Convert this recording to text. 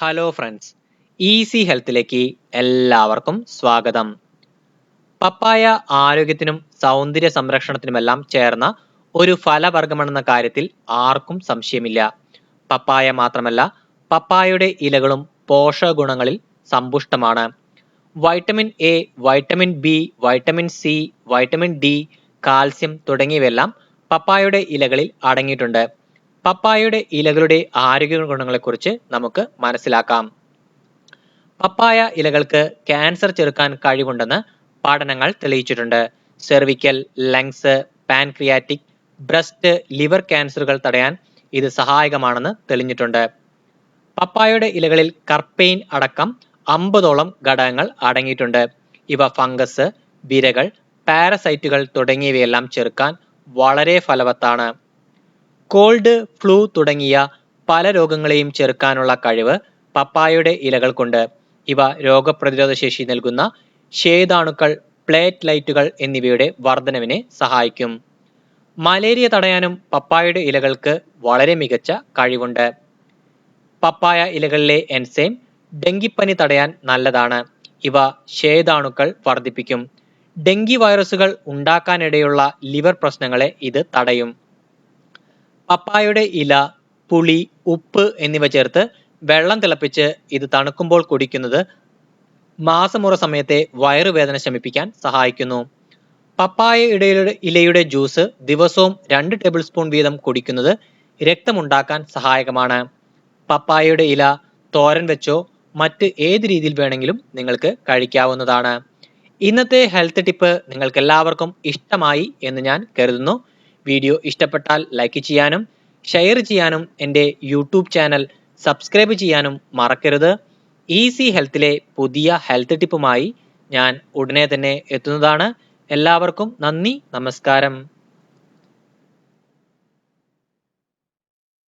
Hello friends easy ഹെൽത്തിലേക്ക് എല്ലാവർക്കും സ്വാഗതം. പപ്പായ ആരോഗ്യത്തിനും സൗന്ദര്യ സംരക്ഷണത്തിനുമെല്ലാം ചേർന്ന ഒരു ഫലവർഗമെന്ന കാര്യത്തിൽ ആർക്കും സംശയമില്ല. പപ്പായ മാത്രമല്ല പപ്പായയുടെ ഇലകളും പോഷകഗുണങ്ങളിൽ സമ്പുഷ്ടമാണ്. Vitamin A vitamin B vitamin C vitamin D calcium തുടങ്ങിയവയെല്ലാം പപ്പായയുടെ ഇലകളിൽ അടങ്ങിയിട്ടുണ്ട്. പപ്പായയുടെ ഇലകളുടെ ആരോഗ്യ ഗുണങ്ങളെക്കുറിച്ച് നമുക്ക് മനസ്സിലാക്കാം. പപ്പായ ഇലകൾക്ക് ക്യാൻസർ ചെറുക്കാൻ കഴിവുണ്ടെന്ന് പഠനങ്ങൾ തെളിയിച്ചിട്ടുണ്ട്. Cervical lungs pancreatic breast liver ക്യാൻസറുകൾ തടയാൻ ഇത് സഹായകമാണെന്ന് തെളിഞ്ഞിട്ടുണ്ട്. പപ്പായയുടെ ഇലകളിൽ കർപ്പെയിൻ അടക്കം അമ്പതോളം ഘടകങ്ങൾ അടങ്ങിയിട്ടുണ്ട്. ഇവ ഫംഗസ് വിരകൾ പാരസൈറ്റുകൾ തുടങ്ങിയവയെല്ലാം ചെറുക്കാൻ വളരെ ഫലവത്താണ് കോൾഡ് ഫ്ലൂ തുടങ്ങിയ പല രോഗങ്ങളെയും ചെറുക്കാനുള്ള കഴിവ് പപ്പായയുടെ ഇലകൾക്കുണ്ട്. ഇവ രോഗപ്രതിരോധ ശേഷി നൽകുന്ന ശേതാണുക്കൾ പ്ലേറ്റ് ലൈറ്റുകൾ എന്നിവയുടെ വർധനവിനെ സഹായിക്കും. മലേറിയ തടയാനും പപ്പായയുടെ ഇലകൾക്ക് വളരെ മികച്ച കഴിവുണ്ട്. പപ്പായ ഇലകളിലെ എൻസൈം ഡെങ്കിപ്പനി തടയാൻ നല്ലതാണ്. ഇവ ശേതാണുക്കൾ വർദ്ധിപ്പിക്കും. ഡെങ്കി വൈറസുകൾ ഉണ്ടാക്കാനിടയുള്ള ലിവർ പ്രശ്നങ്ങളെ ഇത് തടയും. പപ്പായയുടെ ഇല പുളി ഉപ്പ് എന്നിവ ചേർത്ത് വെള്ളം തിളപ്പിച്ച് ഇത് തണുക്കുമ്പോൾ കുടിക്കുന്നത് മാസമുറ സമയത്തെ വയറുവേദന ശമിപ്പിക്കാൻ സഹായിക്കുന്നു. പപ്പായ ഇടയുടെ ഇലയുടെ ജ്യൂസ് ദിവസവും രണ്ട് ടേബിൾ സ്പൂൺ വീതം കുടിക്കുന്നത് രക്തമുണ്ടാക്കാൻ സഹായകമാണ്. പപ്പായയുടെ ഇല തോരൻ വെച്ചോ മറ്റ് ഏത് രീതിയിൽ വേണമെങ്കിലും നിങ്ങൾക്ക് കഴിക്കാവുന്നതാണ്. ഇന്നത്തെ ഹെൽത്ത് ടിപ്പ് നിങ്ങൾക്ക് എല്ലാവർക്കും ഇഷ്ടമായി എന്ന് ഞാൻ കരുതുന്നു. വീഡിയോ ഇഷ്ടപ്പെട്ടാൽ ലൈക്ക് ചെയ്യാനും ഷെയർ ചെയ്യാനും എന്റെ യൂട്യൂബ് ചാനൽ സബ്സ്ക്രൈബ് ചെയ്യാനും മറക്കരുത്. ഈസി ഹെൽത്തിലെ പുതിയ ഹെൽത്ത് ടിപ്പുമായി ഞാൻ ഉടനെ തന്നെ എത്തുന്നതാണ്. എല്ലാവർക്കും നന്ദി നമസ്കാരം.